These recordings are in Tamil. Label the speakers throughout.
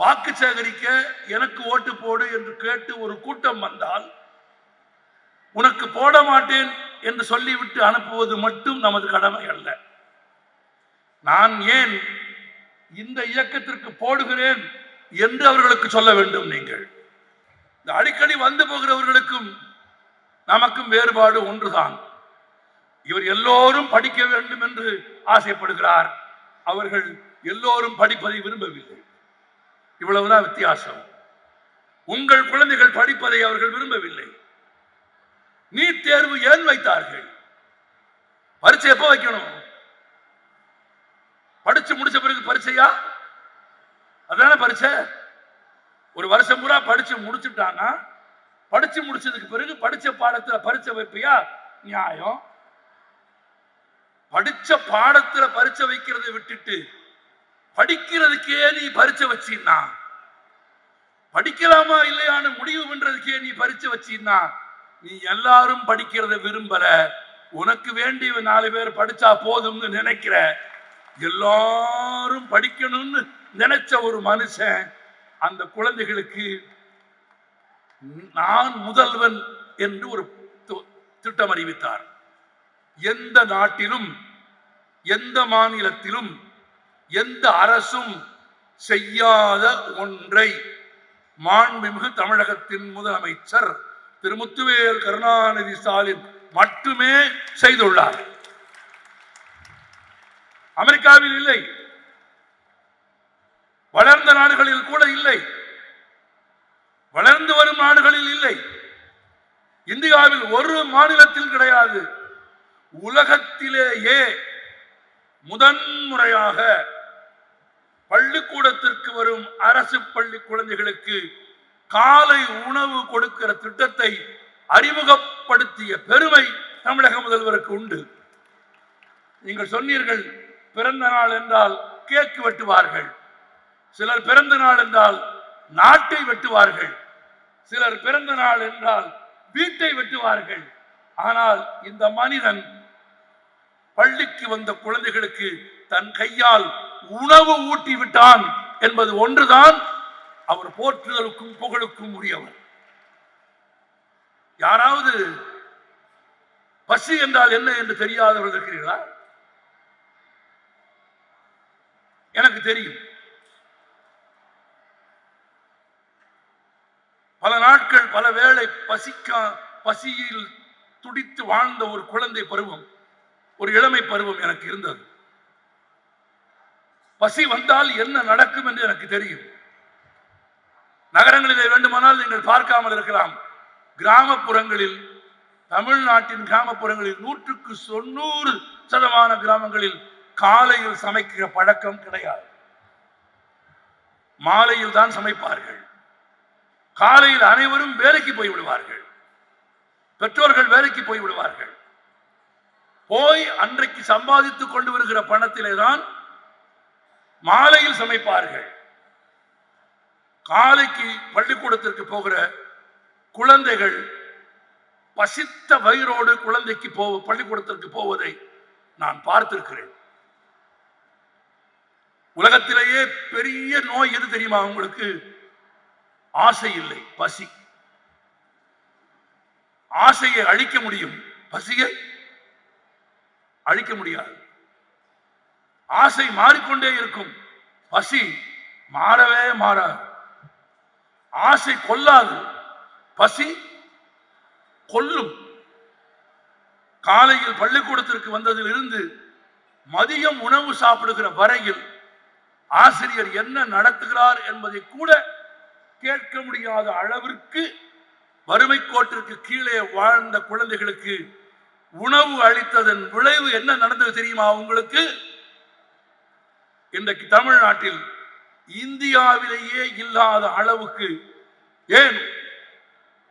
Speaker 1: வாக்கு சேகரிக்க எனக்கு ஓட்டு போடு என்று கேட்டு ஒரு கூட்டம் வந்தால் உனக்கு போட மாட்டேன் என்று சொல்லிவிட்டு அனுப்புவது மட்டும் நமது கடமை அல்ல. நான் ஏன் இந்த இயக்கத்திற்கு போடுகிறேன் என்று அவர்களுக்கு சொல்ல வேண்டும் நீங்கள். இந்த அடிக்கடி வந்து போகிறவர்களுக்கும் நமக்கும் வேறுபாடு ஒன்றுதான். இவர் எல்லோரும் படிக்க வேண்டும் என்று ஆசைப்படுகிறார். அவர்கள் எல்லோரும் படிப்பதை விரும்பவில்லை. இவ்வளவுதான் வித்தியாசம். உங்கள் குழந்தைகள் படிப்பதை அவர்கள் விரும்பவில்லை. நீட் தேர்வு ஏன் வைத்தார்கள்? பரீட்சை எப்போ வைக்கணும்? படிச்சு முடிச்ச பிறகு பரீட்சையா? அதான பரீட்சை? ஒரு வருஷம் பூரா படிச்சு முடிச்சுட்டானா படிச்சு முடிச்சதுக்கு பிறகு படிச்ச பாடத்துல பரீட்சை வைப்பியா? நியாயம். படிச்ச பாடத்துல பரீட்சை வைக்கிறதை விட்டுட்டு படிக்கிறதுக்கே நீ பரீட்சை வச்சின்னா படிக்கலாமா இல்லையான்னு முடிவு பண்றதுக்கே நீ பரீட்சை வச்சின்னா நீ எல்லாரும் படிக்கிறத விரும்பல. உனக்கு வேண்டிய நாலு பேர் படிச்சா போதும்னு நினைக்கிற. எல்லாரும் படிக்கணும்னு நினைச்ச ஒரு மனுஷன் அந்த குழந்தைகளுக்கு நான் முதல்வன் என்று ஒரு திட்டம் அறிவித்தார் எந்த நாட்டிலும் எந்த மாநிலத்திலும் எந்த அரசும் செய்யாத ஒன்றை மாண்புமிகு தமிழகத்தின் முதலமைச்சர் திரு முத்துவேல் கருணாநிதி ஸ்டாலின் மட்டுமே செய்துள்ளார். அமெரிக்காவில் இல்லை. வளர்ந்த நாடுகளில் கூட இல்லை. வளர்ந்து வரும் நாடுகளில் இல்லை. இந்தியாவில் ஒரு மாநிலத்தில் கிடையாது. உலகத்திலேயே முதன்முறையாக பள்ளிக்கூடத்திற்கு வரும் அரசு பள்ளி குழந்தைகளுக்கு காலை உணவு கொடுக்கிற திட்டத்தை அறிமுகப்படுத்திய பெருமை தமிழக முதல்வருக்கு உண்டு. நீங்கள் சொன்னீர்கள் பிறந்த நாள் என்றால் கேக் வெட்டுவார்கள். சிலர் பிறந்த நாள் என்றால் நாட்டை வெட்டுவார்கள். சிலர் பிறந்த நாள் என்றால் வீட்டை வெட்டுவார்கள். ஆனால் இந்த மனிதன் பள்ளிக்கு வந்த குழந்தைகளுக்கு தன் கையால் உணவு ஊட்டி விட்டான் என்பது ஒன்றுதான் அவர் போற்றுதலுக்கும் புகழுக்கும் உரியவர். யாராவது பசி என்றால் என்ன என்று தெரியாதவர்கள் இருக்கிறீர்களா? எனக்கு தெரியும். பல நாட்கள் பல வேளை பசிக்கா பசியில் துடித்து வாழ்ந்த ஒரு குழந்தை பருவம் ஒரு இளமை பருவம் எனக்கு இருந்தது. பசி வந்தால் என்ன நடக்கும் என்று எனக்கு தெரியும். நகரங்களில் வேண்டுமானால் நீங்கள் பார்க்காமல் இருக்கலாம். கிராமப்புறங்களில் தமிழ்நாட்டின் கிராமப்புறங்களில் நூற்றுக்கு தொண்ணூறு சதமான கிராமங்களில் காலையில் சமைக்கிற பழக்கம் கிடையாது. மாலையில் தான் சமைப்பார்கள். காலையில் அனைவரும் வேலைக்கு போய் விடுவார்கள். பெற்றோர்கள் வேலைக்கு போய் விடுவார்கள். போய் அன்றைக்கு சம்பாதித்து கொண்டு வருகிற பணத்திலே தான் மாலையில் சமைப்பார்கள். காலைக்கு பள்ளிக்கூடத்திற்கு போகிற குழந்தைகள் பசித்த வயிறோடு குழந்தைக்கு போ பள்ளிக்கூடத்திற்கு போவதை நான் பார்த்திருக்கிறேன். உலகத்திலேயே பெரிய நோய் எது தெரியுமா உங்களுக்கு? ஆசை இல்லை பசி. ஆசையை அழிக்க முடியும். பசியை அழிக்க முடியாது. ஆசை மாறிக்கொண்டே இருக்கும். பசி மாறவே மாறாது. ஆசை கொல்லாது பசி கொல்லும். காலையில் பள்ளிக்கூடத்திற்கு வந்ததிலிருந்து மதியம் உணவு சாப்பிடுகிற வரையில் ஆசிரியர் என்ன நடத்துகிறார் என்பதை கூட கேட்க முடியாத அளவிற்கு வறுமை கோட்டிற்கு கீழே வாழ்ந்த குழந்தைகளுக்கு உணவு அளித்ததன் விளைவு என்ன நடந்தது தெரியுமா உங்களுக்கு? இன்றைக்கு தமிழ்நாட்டில் இந்தியாவிலேயே இல்லாத அளவுக்கு ஏன்?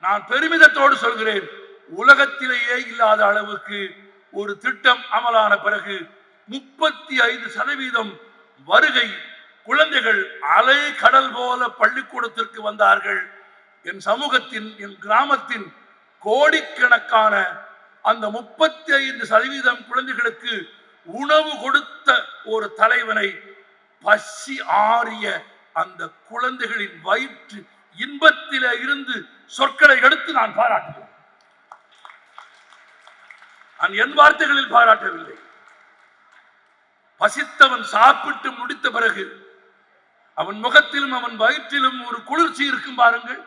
Speaker 1: நான் பெருமிதத்தோடு சொல்கிறேன் உலகத்திலேயே இல்லாத அளவுக்கு ஒரு திட்டம் அமலான பிறகு முப்பத்தி ஐந்து சதவீதம் வருகை குழந்தைகள் அலை கடல் போல பள்ளிக்கூடத்திற்கு வந்தார்கள். என் சமூகத்தின் என் கிராமத்தின் கோடிக்கணக்கான அந்த முப்பத்தி ஐந்து சதவீதம் குழந்தைகளுக்கு உணவு கொடுத்த ஒரு தலைவனை பசி ஆறிய அந்த குழந்தைகளின் வயிற்று இன்பத்தில இருந்து சொற்களை எடுத்து நான் பாராட்டுகிறேன் நான் என் வார்த்தைகளில் பாராட்டவில்லை. பசித்தவன் சாப்பிட்டு முடித்த பிறகு அவன் முகத்திலும் அவன் வயிற்றிலும் ஒரு குளிர்ச்சி இருக்கும் பாருங்கள்.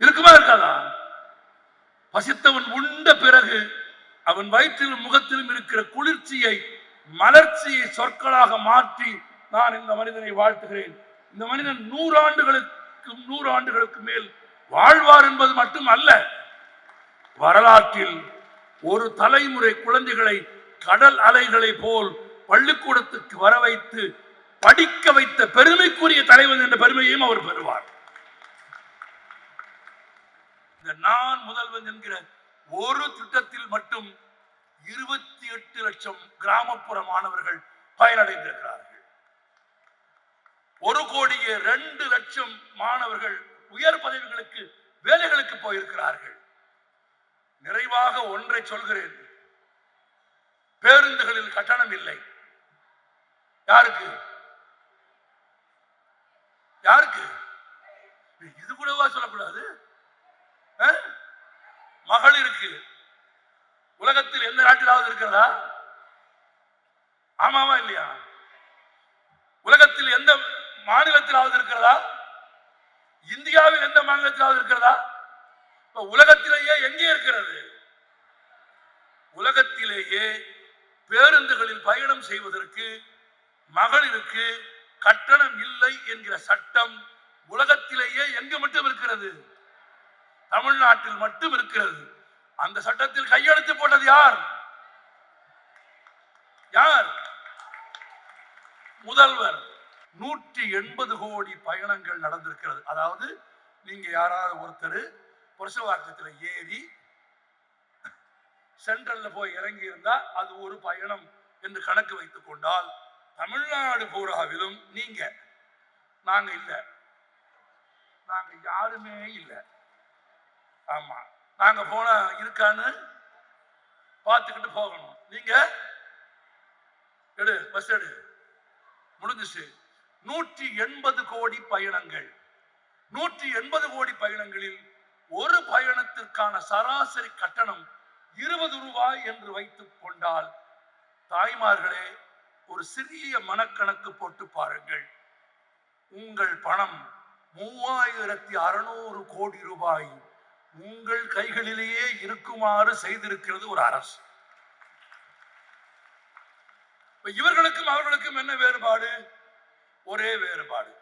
Speaker 1: இருக்குமா இருக்காதா? பசித்தவன் உண்ட பிறகு அவன் வயிற்றிலும் முகத்திலும் இருக்கிற குளிர்ச்சியை மலர்ச்சியை சொற்களாக மாற்றி நான் இந்த மனிதனை வாழ்த்துகிறேன். இந்த மனிதன் நூறு ஆண்டுகளுக்கு நூறு ஆண்டுகளுக்கு மேல் வாழ்வார் என்பது மட்டும் அல்ல வரலாற்றில் ஒரு தலைமுறை குழந்தைகளை கடல் அலைகளை போல் பள்ளிக்கூடத்துக்கு வர வைத்து படிக்க வைத்த பெருமைக்குரிய தலைவன் என்ற பெருமையையும் அவர் பெறுவார். இந்த நான் முதல்வன் என்கிற ஒரு திட்டத்தில் மட்டும் இருபத்தி எட்டு லட்சம் கிராமப்புற மாணவர்கள் பயனடைந்திருக்கிறார்கள். ஒரு கோடியே ரெண்டு லட்சம் மாணவர்கள் உயர் பதவிகளுக்கு வேலைகளுக்கு போயிருக்கிறார்கள். நிறைவாக ஒன்றை சொல்கிறேன். பேருந்துகளில் கட்டணம் இல்லை. யாருக்கு? யாருக்கு? இது கூடவா சொல்லக்கூடாது? அஹ்? மகளிருக்கு. உலகத்தில் எந்த நாட்டிலாவது இருக்கிறதா? ஆமாவா இல்லையா? உலகத்தில் எந்த மாநிலத்திலாவது இருக்கிறதா? இந்தியாவில் எந்த மாநிலத்திலாவது இருக்கிறதா? இப்ப உலகத்திலேயே எங்கே இருக்கிறது? உலகத்திலேயே பேருந்துகளில் பயணம் செய்வதற்கு மகளிருக்கு கட்டணம் இல்லை என்கிற சட்டம் உலகத்திலேயே எங்கு மட்டும் இருக்கிறது? தமிழ்நாட்டில் மட்டும் இருக்கிறது. அந்த சட்டத்தில் கையெழுத்து போட்டது யார்? யார்? முதல்வர். நூற்றி எண்பது கோடி பயணங்கள் நடந்திருக்கிறது. அதாவது நீங்க யாராவது ஒருத்தர் புரசவாக்கத்தில் ஏறி சென்ட்ரல்ல போய் இறங்கி இருந்தா அது ஒரு பயணம் என்று கணக்கு வைத்துக் கொண்டால் தமிழ்நாடு பூராவிலும் நீங்க நாங்க இல்ல. நாங்க யாருமே இல்லை. ஆமா. நாங்கள் போனால் இருக்கான்னு பார்த்துக்கிட்டு போகணும். நீங்க எடு பஸ் எடு. முடிஞ்சிச்சு. நூற்றி எண்பது கோடி பயணங்கள். நூற்றி எண்பது கோடி பயணங்களில் ஒரு பயணத்திற்கான சராசரி கட்டணம் இருபது ரூபாய் என்று வைத்துக் கொண்டால் தாய்மார்களே ஒரு சிறிய மனக்கணக்கு போட்டு பாருங்கள். உங்கள் பணம் மூவாயிரத்தி அறுநூறு கோடி ரூபாய். உங்கள் கைகளிலேயே இருக்குமாறு செய்திருக்கிறது ஒரு அரசு. இவர்களுக்கும் அவர்களுக்கும் என்ன வேறுபாடு? ஒரே வேறுபாடு.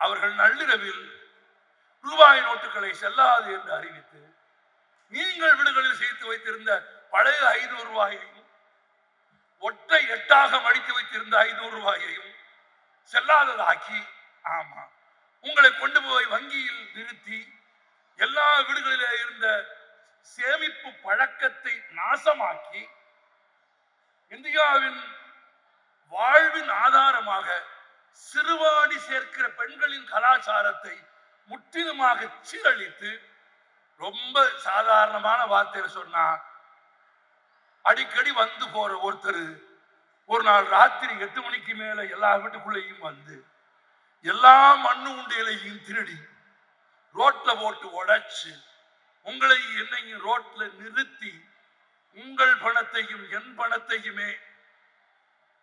Speaker 1: அவர்கள் நள்ளிரவில் ரூபாய் நோட்டுகளை செல்லாது என்று அறிவித்து நீங்கள் வீடுகளில் சேர்த்து வைத்திருந்த பழைய ஐநூறு ரூபாயையும் ஒற்றை எட்டாக மடித்து வைத்திருந்த ஐநூறு ரூபாயையும் செல்லாததாக்கி ஆமா உங்களை கொண்டு போய் வங்கியில் நிறுத்தி எல்லா வீடுகளிலே இருந்த சேமிப்பு பழக்கத்தை நாசமாக்கி இந்தியாவின் வாழ்வின் ஆதாரமாக சிறுவாடி சேர்க்கிற பெண்களின் கலாச்சாரத்தை முற்றிலுமாக சீரழித்து ரொம்ப சாதாரணமான வார்த்தையில சொன்னா அடிக்கடி வந்து போற ஒருத்தர் ஒரு நாள் ராத்திரி எட்டு மணிக்கு மேல எல்லா வீட்டுக்குள்ளேயும் வந்து எல்லா மண்ணு உண்டையிலையும் திருடி ரோட்ல போட்டு உடைச்சு உங்களை என்னையும் ரோட்ல நிறுத்தி உங்கள் பணத்தையும் என் பணத்தையுமே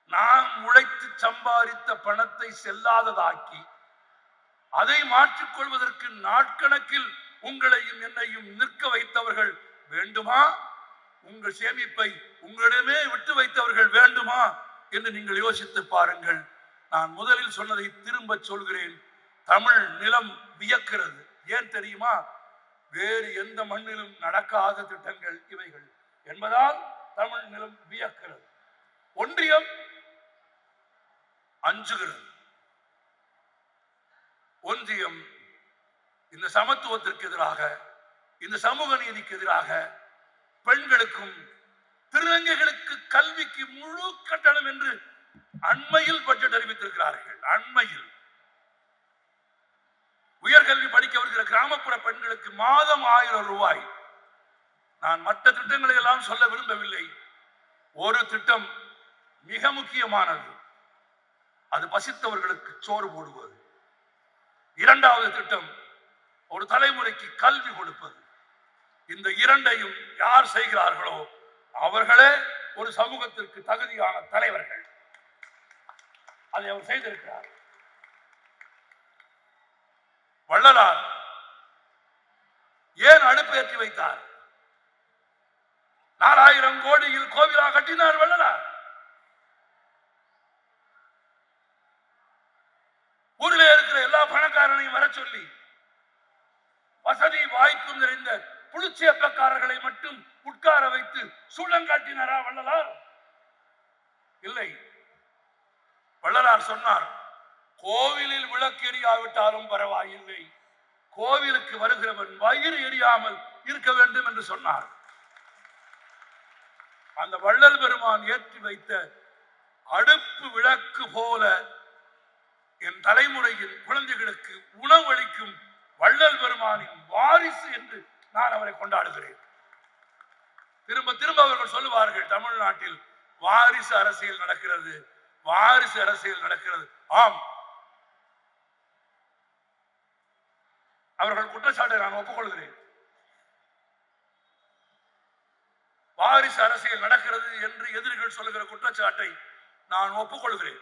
Speaker 1: நான் உழைத்து சம்பாதித்த பணத்தை செல்லாததாக்கி அதை மாற்றிக்கொள்வதற்கு நாட்கணக்கில் உங்களையும் என்னையும் நிற்க வைத்தவர்கள் வேண்டுமா? உங்கள் சேமிப்பை உங்களிடமே விட்டு வைத்தவர்கள் வேண்டுமா? என்று நீங்கள் யோசித்து பாருங்கள். நான் முதலில் சொன்னதை திரும்ப சொல்கிறேன். தமிழ் நிலம் வியக்கிறது. ஏன் தெரியுமா? வேறு எந்த மண்ணிலும் நடக்காத திட்டங்கள் இவைகள் என்பதால் தமிழ் நிலம் வியக்கிறது. ஒன்றியம் அஞ்சுகிறது. ஒன்றியம் இந்த சமத்துவத்திற்கு எதிராக இந்த சமூக நீதிக்கு எதிராக பெண்களுக்கும் திருநங்கைகளுக்கு கல்விக்கு முழு கட்டணம் என்று அண்மையில் பட்ஜெட் அறிவித்திருக்கிறார்கள். அண்மையில். உயர்கல்வி படிக்க வருகிற கிராமப்புற பெண்களுக்கு மாதம் ஆயிரம் ரூபாய். நான் மற்ற திட்டங்களை எல்லாம் சொல்ல விரும்பவில்லை. ஒரு திட்டம் மிக முக்கியமானது. அது பசித்தவர்களுக்கு சோறு போடுவது. இரண்டாவது திட்டம் ஒரு தலைமுறைக்கு கல்வி கொடுப்பது. இந்த இரண்டையும் யார் செய்கிறார்களோ அவர்களே ஒரு சமூகத்திற்கு தகுதியான தலைவர்கள். அதை அவர் செய்திருக்கிறார். வள்ளலார் ஏன் அடுப்பேற்றி வைத்தார்? நாலாயிரம் கோடியில் கோவிலா கட்டினார் வள்ளலார். ஊரில் இருக்கிற எல்லா பணக்காரனையும் வர சொல்லி வசதி வாய்ப்பு நிறைந்த புளிச்சேப்பக்காரர்களை மட்டும் உட்கார வைத்து சூழங்காட்டினாரா வள்ளலார்? இல்லை. வள்ளலார் சொன்னார் கோவிலில் விளக்கு எரியாவிட்டாலும் பரவாயில்லை. கோவிலுக்கு வருகிறவன் வயிறு எரியாமல் இருக்க வேண்டும் என்று சொன்னார். அந்த வள்ளல் பெருமான் ஏற்றி வைத்த அடுப்பு விளக்கு போல என் தலைமுறையில் குழந்தைகளுக்கு உணவளிக்கும் வள்ளல் பெருமானின் வாரிசு என்று நான் அவரை கொண்டாடுகிறேன். திரும்ப திரும்ப அவர்கள் சொல்லுவார்கள் தமிழ்நாட்டில் வாரிசு அரசியல் நடக்கிறது வாரிசு அரசியல் நடக்கிறது. ஆம் அவர்கள் குற்றச்சாட்டை நான் ஒப்புக்கொள்கிறேன். வாரிசு அரசியல் நடக்கிறது என்று எதிரிகள் சொல்லுகிற குற்றச்சாட்டை நான் ஒப்புக்கொள்கிறேன்.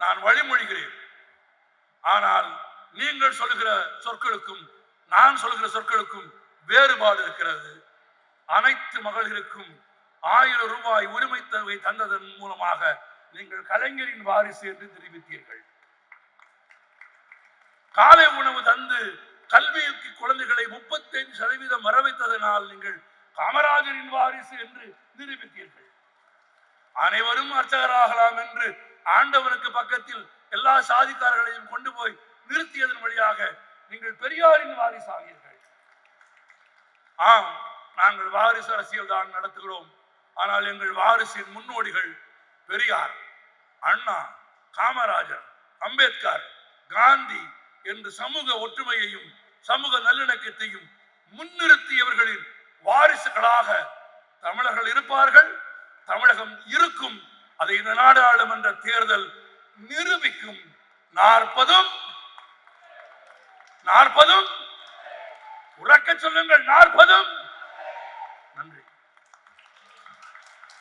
Speaker 1: நான் வழிமொழிகிறேன். ஆனால் நீங்கள் சொல்லுகிற சொற்களுக்கும் நான் சொல்லுகிற சொற்களுக்கும் வேறுபாடு இருக்கிறது. அனைத்து மகளிருக்கும் ஆயிரம் ரூபாய் உரிமை தந்ததன் மூலமாக நீங்கள் கலைஞரின் வாரிசு என்று தெரிவித்தீர்கள். காலை உணவு தந்து கல்விக்கு குழந்தைகளை முப்பத்தைந்து சதவீதம் வர வைத்ததனால் நீங்கள் காமராஜரின் வாரிசு என்று நிரூபித்தீர்கள். அனைவரும் அர்ச்சகராகலாம் என்று ஆண்டவனுக்கு பக்கத்தில் எல்லா சாதிக்காரர்களையும் கொண்டு போய் நிறுத்தியதன் வழியாக நீங்கள் பெரியாரின் வாரிசு வாரிசாவீர்கள் ஆம் நாங்கள் வாரிசு அரசியல் தான் நடத்துகிறோம். ஆனால் எங்கள் வாரிசின் முன்னோடிகள் பெரியார் அண்ணா காமராஜர் அம்பேத்கர் காந்தி என்று சமூக ஒற்றுமையையும் சமூக நல்லிணக்கத்தையும் முன்னிறுத்தியவர்களின் வாரிசுகளாக தமிழர்கள் இருப்பார்கள் தமிழகம் இருக்கும். அதை இந்த நாடாளுமன்ற தேர்தல் நிரூபிக்கும். நாற்பதும் நாற்பதும் உறக்க சொல்லுங்கள் நாற்பதும்.